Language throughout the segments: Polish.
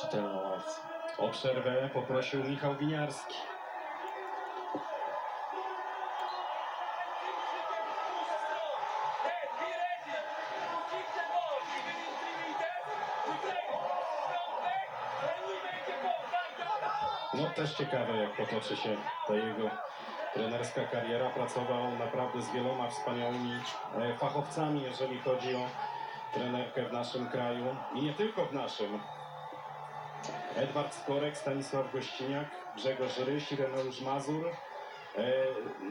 czytelną akcję. O przerwę poprosił Michał Winiarski. No też ciekawe jak potoczy się ta jego trenerska kariera. Pracował naprawdę z wieloma wspaniałymi e, fachowcami, jeżeli chodzi o trenerkę w naszym kraju i nie tylko w naszym. Edward Skorek, Stanisław Gościniak, Grzegorz Ryś, Ireneusz Mazur. E,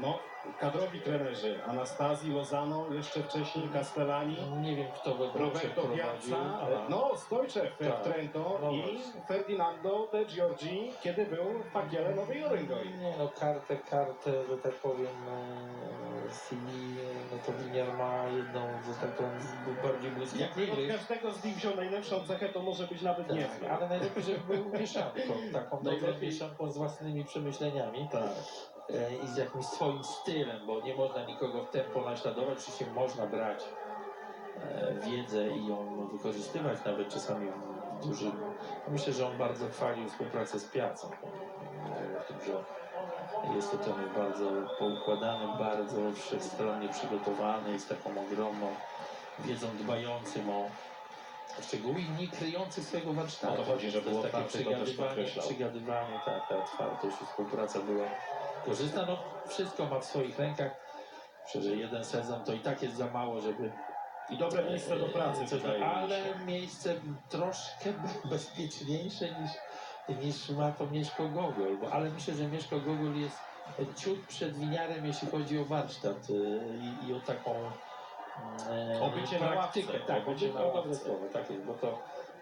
no, kadrowi trenerzy Anastazji, Lozano, jeszcze wcześniej Castellani. Nie wiem, kto Włoszech Roberto. Piazza, no Stojczew Tak. w Trento No i właśnie. Ferdinando de Giorgi, kiedy był w Pagiele Nowej Oręgoi. Nie no, kartę, kartę, że tak powiem, e, Winiar ma jedną, że tak powiem, z- bardziej Jak od błyskotliwych. każdego z nich wziął najlepszą cechę, to może być nawet Tak, niezły. ale najlepiej, żeby był mieszanką, taką dobrą Najlepiej- mieszanką z własnymi przemyśleniami Tak. e, i z jakimś swoim stylem, bo nie można nikogo w tempo naśladować, oczywiście można brać e, wiedzę i ją wykorzystywać nawet czasami w dużym... Myślę, że on bardzo chwalił współpracę z Piacą, e, że jest to trener bardzo poukładany, bardzo wszechstronnie przygotowany, z taką ogromną wiedzą, dbającym o szczegóły i nie kryjący swojego warsztatu. O to chodzi, że było jest takie przygadywanie, przygadywanie, tak, ta otwartość i współpraca była korzystna. No, wszystko ma w swoich rękach. Myślę, że jeden sezon to i tak jest za mało, żeby I dobre miejsce do pracy, mi się. Ale miejsce troszkę be- bezpieczniejsze niż, niż ma to Mieszko Gogol. Bo, ale myślę, że Mieszko Gogol jest ciut przed winiarem, jeśli chodzi o warsztat y, i, i o taką e, O bycie na praktykę. ławce. Tak, O o bycie bycie na na ławce. słowo, tak jest, bo to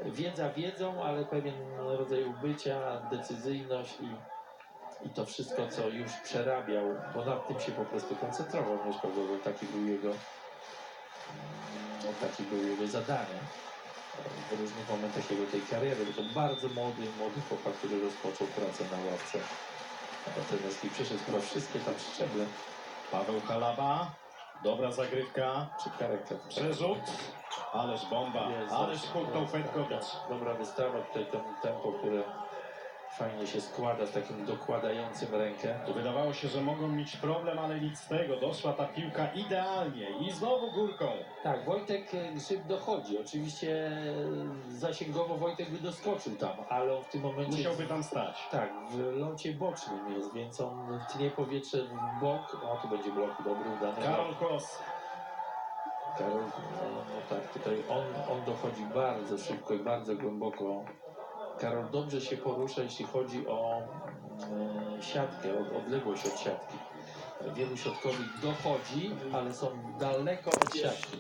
wiedza wiedzą, ale pewien rodzaj bycia, decyzyjność i, i to wszystko, co już przerabiał, bo nad tym się po prostu koncentrował Mieszko Gogol, taki był jego no, takie były jego zadania w różnych momentach jego tej kariery. Był to bardzo młody, młody chłopak, który rozpoczął pracę na ławce trenerskiej. Przeszedł chyba wszystkie tam szczeble. Paweł Halaba, dobra zagrywka, Czy charakter? przerzut, ależ bomba, Jest, ależ tak, Fetkowicz. tak. Dobra wystawa, tutaj ten tempo, które fajnie się składa z takim dokładającym rękę. Tu wydawało się, że mogą mieć problem, ale nic z tego. Doszła ta piłka idealnie i znowu górką. Tak, Wojtek e, Grzyb dochodzi. Oczywiście e, zasięgowo Wojtek by doskoczył tam, ale on w tym momencie... Musiałby tam stać. Tak, w locie bocznym jest, więc on tnie powietrze w bok. O, tu będzie blok dobry, udany. Karol Kos. Karol, no, no tak, tutaj on, on dochodzi bardzo szybko i bardzo głęboko. Karol dobrze się porusza, jeśli chodzi o e, siatkę, o odległość od siatki. Wielu środkowych dochodzi, ale są daleko od siatki.